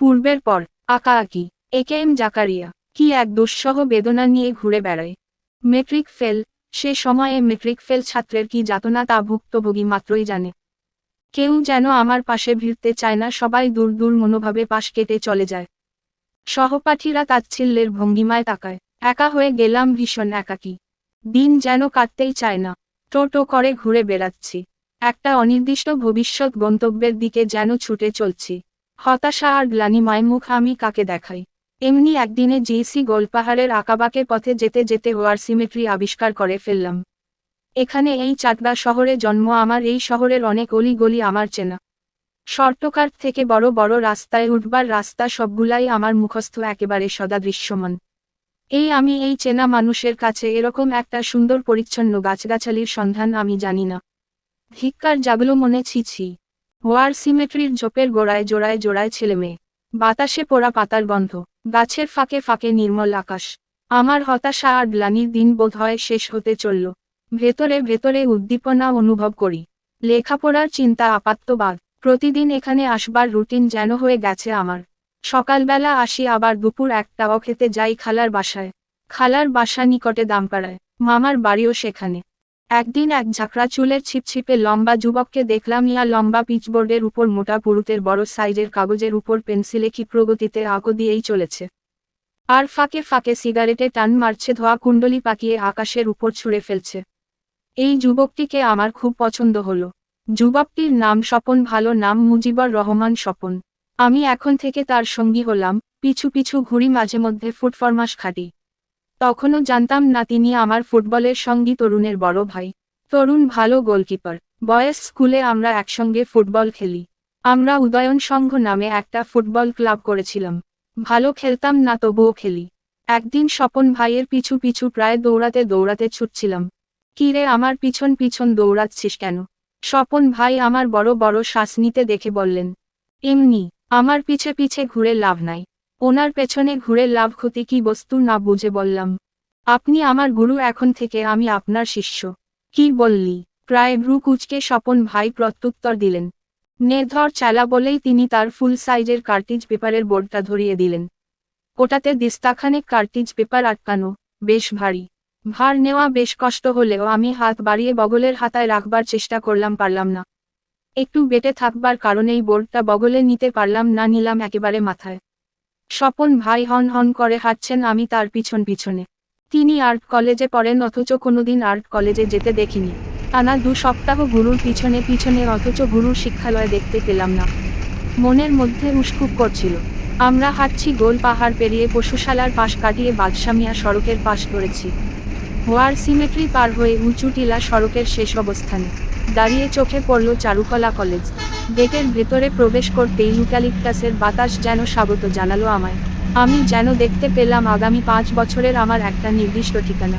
পূর্বের পর, আঁকা আঁকি। একে এম জাকারিয়া, কি এক দুঃসহ বেদনা নিয়ে ঘুরে বেড়ায়। মেট্রিক ফেল, সে সময়ে মেট্রিক ফেল ছাত্রের কি যাতনা তা ভুক্তভোগী মাত্রই জানে। কেউ যেন আমার পাশে ভিড়তে চায় না, সবাই দূর দূর মনোভাবে পাশ কেটে চলে যায়। সহপাঠীরা তাচ্ছিল্যের ভঙ্গিমায় তাকায়। একা হয়ে গেলাম ভীষণ একাকী। দিন যেন কাটতেই চায় না। টোটো করে ঘুরে বেড়াচ্ছি। একটা অনির্দিষ্ট ভবিষ্যৎ গন্তব্যের দিকে যেন ছুটে চলছি। হতাশা আর গ্লানিময় মুখ আমি কাকে দেখাই? এমনি একদিনে জিসি গোলপাহাড়ের আঁকাবাকে পথে যেতে যেতে ওয়ার সিমেট্রি আবিষ্কার করে ফেললাম। এখানে এই চাকদা শহরে জন্ম, আমার এই শহরের অনেক অলি গলি আমার চেনা। শর্টকাট থেকে বড় বড় রাস্তায় উঠবার রাস্তা সবগুলাই আমার মুখস্থ, একেবারে সদা দৃশ্যমান এই আমি এই চেনা মানুষের কাছে এরকম একটা সুন্দর পরিচ্ছন্ন গাছগাছালির সন্ধান আমি জানি না। ধিক্কার জাগলো মনে ছিছি ওয়ার সিমেট্রির ঝোপের গোড়ায় জোড়ায় জোড়ায় ছেলে মেয়ে। বাতাসে পোড়া পাতার গন্ধ। গাছের ফাঁকে ফাঁকে নির্মল আকাশ। আমার হতাশা আর গ্লানির দিন বোধহয় শেষ হতে চলল। ভেতরে ভেতরে উদ্দীপনা অনুভব করি। লেখাপড়ার চিন্তা আপাত্তবাদ। প্রতিদিন এখানে আসবার রুটিন যেন হয়ে গেছে আমার। সকালবেলা আসি আবার দুপুর একটাও খেতে যাই খালার বাসায়। খালার বাসা নিকটে দামপাড়ায়। মামার বাড়িও সেখানে। একদিন এক ঝাঁকড়া চুলের ছিপছিপে লম্বা যুবককে দেখলাম, ইয়া লম্বা পিচবোর্ডের উপর মোটা পুরুতের বড় সাইজের কাগজের উপর পেন্সিলে কি প্রগতিতে আঁকো দিয়েই চলেছে। আর ফাঁকে ফাঁকে সিগারেটে টান মারছে, ধোয়া কুণ্ডলি পাকিয়ে আকাশের উপর ছুঁড়ে ফেলছে। এই যুবকটিকে আমার খুব পছন্দ হলো। যুবকটির নাম স্বপন, ভালো নাম মুজিবর রহমান স্বপন। আমি এখন থেকে তার সঙ্গী হলাম, পিছু পিছু ঘুরি মাঝে মধ্যে ফুটফরমাস খাটি। তখনও জানতাম না তিনি আমার ফুটবলের সঙ্গী তরুণের বড় ভাই। তরুণ ভালো গোলকিপার। বয়েস স্কুলে আমরা একসঙ্গে ফুটবল খেলি। আমরা উদয়ন সংঘ নামে একটা ফুটবল ক্লাব করেছিলাম। ভালো খেলতাম না তবুও খেলি। একদিন স্বপন ভাইয়ের পিছু পিছু প্রায় দৌড়াতে দৌড়াতে ছুটছিলাম। কিরে আমার পিছন পিছন দৌড়াচ্ছিস কেন? স্বপন ভাই আমার বড় বড় শ্বাস নিতে দেখে বললেন, এমনি, আমার পিছে পিছে ঘুরে লাভ নাই। ওনার পেছনে ঘুরে লাভ ক্ষতি কি বস্তু না বুঝে বললাম। আপনি আমার গুরু এখন থেকে আমি আপনার শিষ্য। কি বললি? প্রায় ভ্রু কুচকে স্বপন ভাই প্রত্যুত্তর দিলেন। নেধর চালা বলেই তিনি তার ফুল সাইজের কার্টিজ পেপারের বোর্ডটা ধরিয়ে দিলেন। ওটাতে দিস্তাখানেক কার্টিজ পেপার আটকানো, বেশ ভারী। ভার নেওয়া বেশ কষ্ট হলেও আমি হাত বাড়িয়ে বগলের হাতায় রাখবার চেষ্টা করলাম পারলাম না। একটু বেটে থাকবার কারণেই বোর্ডটা বগলে নিতে পারলাম না, নিলাম একেবারে মাথায়। স্বপন ভাই হন হন করে হাঁটছেন আমি তার পিছন পিছনে। তিনি আর্ট কলেজে পড়েন অথচ কোনোদিন আর্ট কলেজে যেতে দেখিনি। টানা দু সপ্তাহ গুরুর পিছনে পিছনে অথচ গুরুর শিক্ষালয় দেখতে পেলাম না। মনের মধ্যে উস্কুপ করছিল। আমরা হাঁটছি গোল পাহাড় পেরিয়ে পশুশালার পাশ কাটিয়ে বাদশামিয়া সড়কের পাশ করেছি ওয়ার সিমেট্রি পার হয়ে উঁচু টিলা সড়কের শেষ অবস্থানে। দাঁড়িয়ে চোখে পড়ল চারুকলা কলেজ। গেটের ভেতরে প্রবেশ করতেই ইউক্যালিপটাসের বাতাস যেন স্বাগত জানালো আমায়। আমি যেন দেখতে পেলাম আগামী পাঁচ বছরের আমার একটা নির্দিষ্ট ঠিকানা।